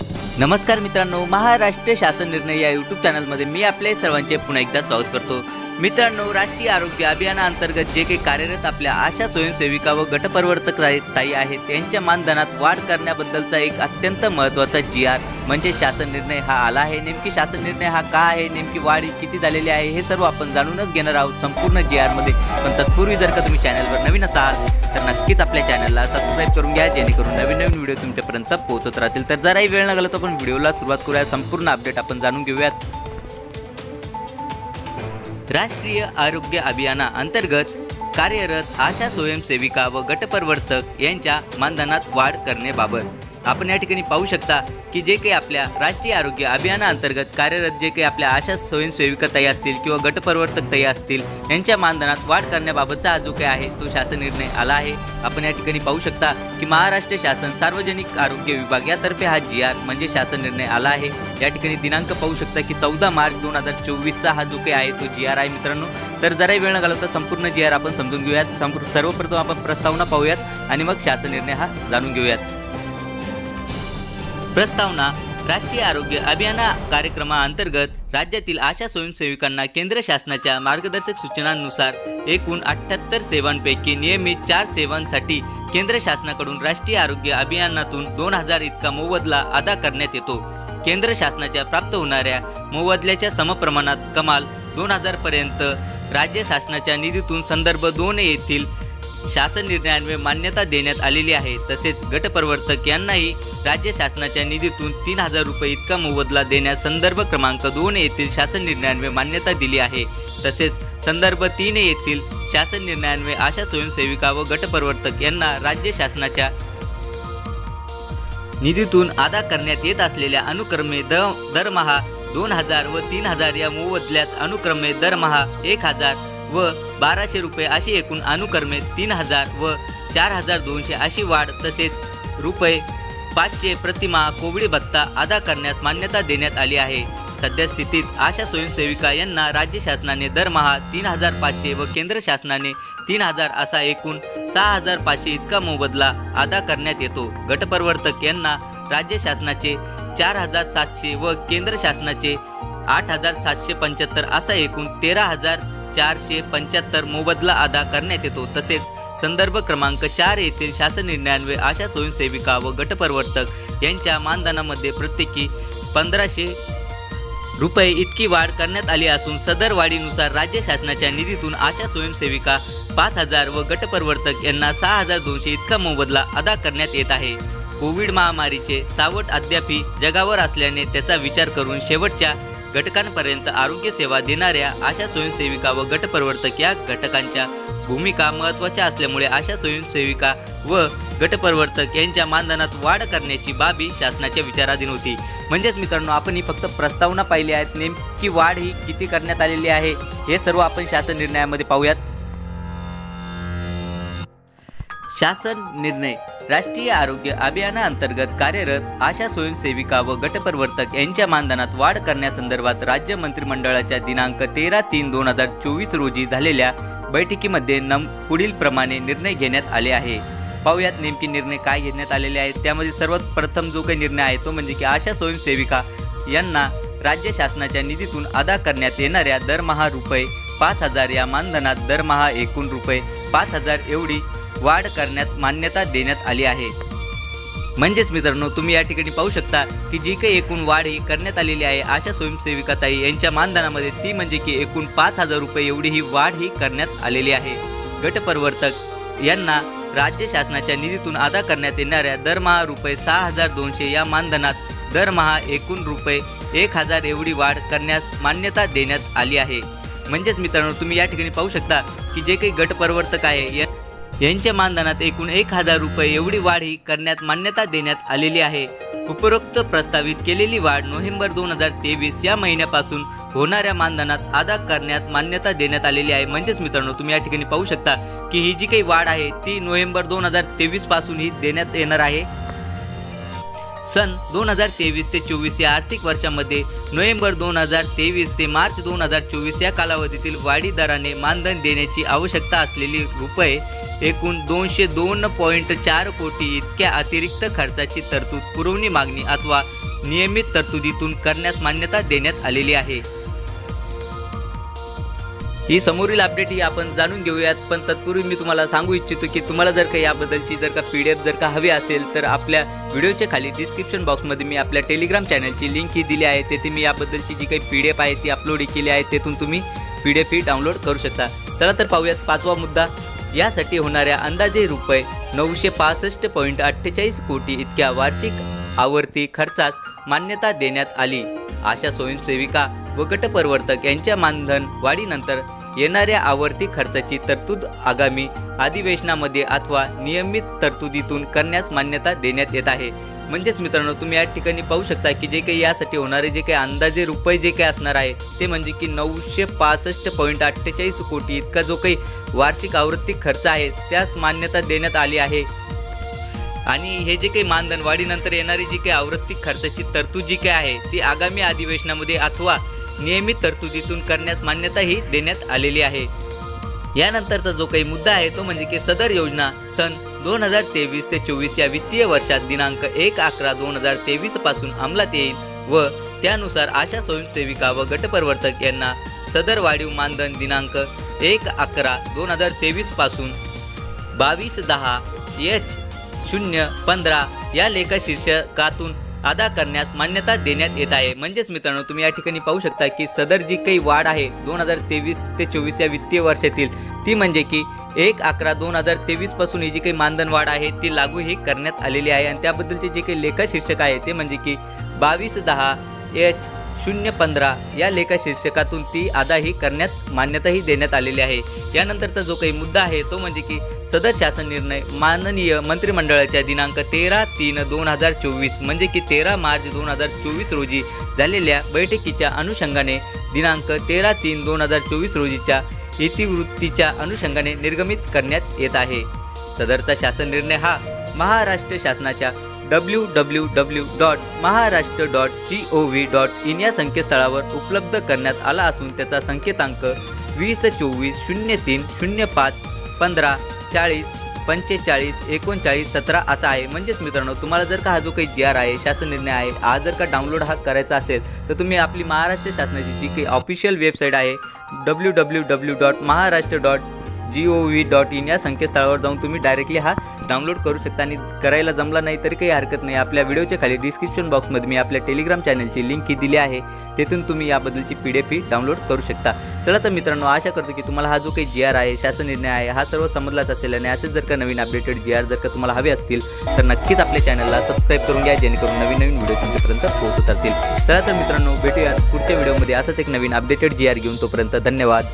नमस्कार मित्रांनो महाराष्ट्र शासन निर्णय या यूट्यूब चॅनलमध्ये मी आपले सर्वांचे पुन्हा एकदा स्वागत करतो. मित्रांनो राष्ट्रीय आरोग्य अभियानाअंतर्गत जे काही कार्यरत आपल्या आशा स्वयंसेविका व गटप्रवर्तक ताई ताई आहेत त्यांच्या मानधनात वाढ करण्याबद्दलचा एक अत्यंत महत्त्वाचा जी आर म्हणजे शासन निर्णय हा आला आहे. नेमकी शासन निर्णय हा का आहे? नेमकी वाढ किती झालेली आहे? हे सर्व आपण जाणूनच घेणार आहोत संपूर्ण जी आरमध्ये पण तत्पूर्वी जर का तुम्ही चॅनलवर नवीन असाल तर नक्कीच आपल्या चॅनलला सबस्क्राईब करून घ्या जेणेकरून नवीन नवीन व्हिडिओ तुमच्यापर्यंत पोहोचत राहतील. तर जराही वेळ न तर आपण व्हिडिओला सुरुवात करूया. संपूर्ण अपडेट आपण जाणून घेऊयात. राष्ट्रीय आरोग्य अभियाना अंतर्गत कार्यरत आशा स्वयंसेविका व गटप्रवर्तक यांच्या मानधनात वाढ करण्याबाबत. आपण या ठिकाणी पाहू शकता की जे काही आपल्या राष्ट्रीय आरोग्य अभियानाअंतर्गत कार्यरत जे काही आपल्या आशा स्वयंसेविका ताई असतील किंवा गटप्रवर्तक ताई असतील यांच्या मानधनात वाढ करण्याबाबतचा हा जो काही आहे तो शासन निर्णय आला आहे. आपण या ठिकाणी पाहू शकता की महाराष्ट्र शासन सार्वजनिक आरोग्य विभाग यातर्फे हा जी आर म्हणजे शासन निर्णय आला आहे. या ठिकाणी दिनांक पाहू शकता की चौदा मार्च दोन हजार चोवीसचा हा जो काही आहे तो जी आर आहे मित्रांनो. तर जराही वेळ न घालवता संपूर्ण जी आर आपण समजून घेऊयात. सर्वप्रथम आपण प्रस्तावना पाहूयात आणि मग शासन निर्णय हा जाणून घेऊयात. प्रस्तावना राष्ट्रीय आरोग्य अभियाना कार्यक्रमाअंतर्गत राज्यातील आशा स्वयंसेविकांना केंद्र शासनाच्या मार्गदर्शक सूचनांनुसार एकूण अठ्ठ्याहत्तर सेवांपैकी नियमित चार सेवांसाठी केंद्र शासनाकडून राष्ट्रीय आरोग्य अभियानातून दोन हजार इतका मोबदला अदा करण्यात येतो. केंद्र शासनाच्या प्राप्त होणाऱ्या मोबदल्याच्या समप्रमाणात कमाल दोन हजारपर्यंत राज्य शासनाच्या निधीतून संदर्भ दोन येथील शासन निर्णयान्वये मान्यता देण्यात आलेली आहे. तसेच गटप्रवर्तक यांनाही राज्य शासनाच्या निधीतून तीन हजार रुपये इतका मोबदला देण्यास संदर्भ क्रमांक दोन येथील शासन निर्णयान्वये मान्यता दिली आहे. तसेच संदर्भ तीन येथील शासन निर्णयान्वये आशा स्वयंसेविका व गटप्रवर्तक यांना राज्य शासनाच्या निधीतून अदा करण्यात येत असलेल्या अनुक्रमे द दरमहा दोन हजार व तीन हजार या मोबदल्यात अनुक्रमे दरमहा एक हजार व बाराशे रुपये अशी एकूण अनुक्रमे तीन हजार व चार हजार दोनशे अशी वाढ तसेच रुपये पाचशे प्रतिमा कोविड भत्ता अदा करण्यास मान्यता देण्यात आली आहे. सध्या स्थितीत आशा स्वयंसेविका यांना राज्य शासनाने दरमहा तीन हजार पाचशे व केंद्र शासनाने तीन हजार असा एकूण सहा हजार पाचशे इतका मोबदला अदा करण्यात येतो. गटप्रवर्तक यांना राज्य शासनाचे चार हजार सातशे व केंद्र शासनाचे आठ हजार सातशे पंच्याहत्तर असा एकूण तेरा हजार चारशे पंच्याहत्तर मोबदला अदा करण्यात येतो. तसेच संदर्भ क्रमांक चार येथील शासन निर्णयान्वये आशा स्वयंसेविका व गटप्रवर्तक यांच्या मानधनामध्ये प्रत्येकी पंधराशे रुपये इतकी वाढ करण्यात आली असून सदर वाढीनुसार राज्य शासनाच्या निधीतून आशा स्वयंसेविका पाच हजार व गटप्रवर्तक यांना सहा हजार दोनशे इतका मोबदला अदा करण्यात येत आहे. कोविड महामारीचे सावट अद्यापी जगावर असल्याने त्याचा विचार करून शेवटच्या घटकांपर्यंत आरोग्य सेवा देणाऱ्या आशा स्वयंसेविका व गटप्रवर्तक या घटकांच्या भूमिका महत्त्वाच्या असल्यामुळे आशा स्वयंसेविका व गटप्रवर्तक यांच्या मानधनात वाढ करण्याची बाबी शासनाच्या विचाराधीन होती. म्हणजेच मित्रांनो आपण ही फक्त प्रस्तावना पाहिली आहेत. नेमकी वाढ ही किती करण्यात आलेली आहे हे सर्व आपण शासन निर्णयामध्ये पाहूयात. शासन निर्णय. राष्ट्रीय आरोग्य अभियानाअंतर्गत कार्यरत आशा स्वयंसेविका व गटप्रवर्तक यांच्या मानधनात वाढ करण्यासंदर्भात राज्य मंत्रिमंडळाच्या दिनांक तेरा तीन दोन हजार चोवीस रोजी झालेल्या बैठकीमध्ये नम पुढील प्रमाणे निर्णय घेण्यात आले आहे. पाहूयात नेमके निर्णय काय घेण्यात आलेले आहेत त्यामध्ये सर्वात प्रथम जो काही निर्णय आहे तो म्हणजे की आशा स्वयंसेविका यांना राज्य शासनाच्या निधीतून अदा करण्यात येणाऱ्या दरमहा रुपये पाच हजार या मानधनात दरमहा एकूण रुपये पाच हजार एवढी वाढ करण्यात मान्यता देण्यात आली आहे. म्हणजेच मित्रांनो तुम्ही या ठिकाणी पाहू शकता की जी काही एकूण वाढ ही करण्यात आलेली आहे आशा स्वयंसेविका ताई यांच्या मानधनामध्ये ती म्हणजे की एकूण पाच हजार रुपये एवढी ही वाढ ही करण्यात आलेली आहे. गटप्रवर्तक यांना राज्य शासनाच्या निधीतून अदा करण्यात येणाऱ्या दरमहा रुपये सहा हजार दोनशे या मानधनात दरमहा एकूण रुपये एक हजार एवढी वाढ करण्यास मान्यता देण्यात आली आहे. म्हणजेच मित्रांनो तुम्ही या ठिकाणी पाहू शकता की जे काही गटप्रवर्तक आहे या यांच्या मानधनात एकूण एक हजार रुपये एवढी वाढ ही करण्यात मान्यता देण्यात आलेली आहे. उपरोक्त प्रस्तावित केलेली वाढ नोव्हेंबर दोन हजार तेवीस या महिन्यापासून होणाऱ्या मानधनात अदा करण्यात मान्यता देण्यात आलेली आहे. म्हणजेच मित्रांनो तुम्ही या ठिकाणी पाहू शकता की ही जी काही वाढ आहे ती नोव्हेंबर दोन हजार तेवीसपासून ही देण्यात येणार आहे. सन दोन हजार तेवीस ते चोवीस या आर्थिक वर्षामध्ये नोव्हेंबर दोन हजार तेवीस ते मार्च दोन हजार चोवीस या कालावधीतील वाढी दराने मानधन देण्याची आवश्यकता असलेली रुपये एकूण दोनशे दोन पॉईंट चार कोटी इतक्या अतिरिक्त खर्चाची तरतूद पुरवणी मागणी अथवा नियमित तरतुदीतून करण्यास मान्यता देण्यात आलेली आहे. ही समोरील अपडेट ही आपण जाणून घेऊयात. पण तत्पूर्वी मी तुम्हाला सांगू इच्छितो की तुम्हाला जर का याबद्दलची जर का पी डी एफ जर का हवी असेल तर आपल्या व्हिडिओच्या खाली डिस्क्रिप्शन बॉक्समध्ये मी आपल्या टेलिग्राम चॅनलची लिंक ही दिली आहे. तेथे मी याबद्दलची जी काही पी डी एफ आहे ती अपलोड केली आहे. तेथून तुम्ही पी डी एफ ही डाउनलोड करू शकता. चला तर पाहूयात पाचवा मुद्दा. यासाठी होणाऱ्या अंदाजे रुपये नऊशे पासष्ट पॉईंट अठ्ठेचाळीस कोटी इतक्या वार्षिक आवर्ती खर्चास मान्यता देण्यात आली. आशा स्वयंसेविका व गटप्रवर्तक यांच्या मानधन वाढीनंतर येणाऱ्या आवर्ती खर्चाची तरतूद आगामी अधिवेशनामध्ये अथवा नियमित तरतुदीतून करण्यास मान्यता देण्यात येत आहे. म्हणजेच मित्रांनो तुम्ही या ठिकाणी पाहू शकता की जे काही यासाठी होणारे जे काही अंदाजे रुपये जे काही असणार आहे ते म्हणजे की नऊशे पासष्ट पॉईंट अठ्ठेचाळीस कोटी इतका जो काही वार्षिक आवृत्ती खर्च आहे त्यास मान्यता देण्यात आली आहे. आणि हे जे काही मानधन वाढीनंतर येणारी जी काही आवृत्ती खर्चाची तरतूद जी काही आहे ती आगामी अधिवेशनामध्ये अथवा नियमित तरतुदीतून करण्यास मान्यताही देण्यात आलेली आहे. यानंतरचा जो काही मुद्दा आहे तो म्हणजे की सदर योजना सन दोन हजार तेवीस ते चोवीस या वित्तीय वर्षात दिनांक एक अकरा दोन हजार तेवीसपासून अंमलात येईल व त्यानुसार आशा स्वयंसेविका व गटप्रवर्तक यांना सदर वाढीव मानधन दिनांक एक अकरा दोन हजार तेवीसपासून बावीस दहा एच शून्य पंधरा या लेखा शीर्षकातून अदा करण्यास मान्यता देण्यात येत आहे. म्हणजेच मित्रांनो तुम्ही या ठिकाणी पाहू शकता की सदर जी काही वाढ आहे दोन हजार तेवीस ते चोवीस या वित्तीय वर्षातील ती म्हणजे की एक अकरा दोन हजार तेवीसपासून ही जी काही मानधन वाढ आहे ती लागू ही करण्यात आलेली आहे. आणि त्याबद्दलचे जे काही लेखा शीर्षक आहे ते म्हणजे की बावीस दहा एच शून्य पंधरा या लेखा शीर्षकातून ती अदाही करण्यात मान्यताही देण्यात आलेली आहे. यानंतरचा जो काही मुद्दा आहे तो म्हणजे की सदर शासन निर्णय माननीय मंत्रिमंडळाच्या दिनांक तेरा तीन दोन हजार चोवीस म्हणजे की तेरा मार्च दोन हजार चोवीस रोजी झालेल्या बैठकीच्या अनुषंगाने दिनांक तेरा तीन दोन हजार चोवीस रोजीच्या इतिवृत्तीच्या अनुषंगाने निर्गमित करण्यात येत आहे. सदरचा शासन निर्णय हा महाराष्ट्र शासनाच्या W W W dot Maharashtra dot G O V dot in या संकेतस्थळावर उपलब्ध करण्यात आला असून त्याचा संकेतांक वीस चोवीस शून्य तीन शून्य पाच पंधरा चाळीस पंचेचाळीस एकोणचाळीस सतरा असा आहे. म्हणजेच मित्रांनो तुम्हाला जर का हा जो काही जी आर आहे शासन निर्णय आहे हा जर का डाउनलोड हा करायचा असेल तर तुम्ही आपली महाराष्ट्र शासनाची जी काही ऑफिशियल वेबसाईट आहे W W W dot Maharashtra dot G O V dot in या संकेतस्थळावर जाऊन तुम्ही डायरेक्टली हा डाउनलोड करू शकता आणि करायला जमला नाही तरी काही हरकत नाही. आपल्या व्हिडिओच्या खाली डिस्क्रिप्शन बॉक्समध्ये मी आपल्या टेलिग्राम चॅनलची लिंक ही दिली आहे. तेथून तुम्ही याबद्दलची पी डी एफ ही डाउनलोड करू शकता. चला तर मित्रांनो आशा करतो की तुम्हाला हा जो काही जी आर आहे शासन निर्णय आहे हा सर्व समजलाच असेल आणि असेच जर का नवीन अपडेटेड जी आर जर का तुम्हाला हवे असतील तर नक्कीच आपल्या चॅनलला सबस्क्राईब करून घ्या जेणेकरून नवीन नवीन व्हिडिओ तुमच्यापर्यंत पोहोचत असतील. चला तर मित्रांनो भेटूया पुढच्या व्हिडिओमध्ये असंच एक नवीन अपडेटेड जी आर घेऊन. तोपर्यंत धन्यवाद.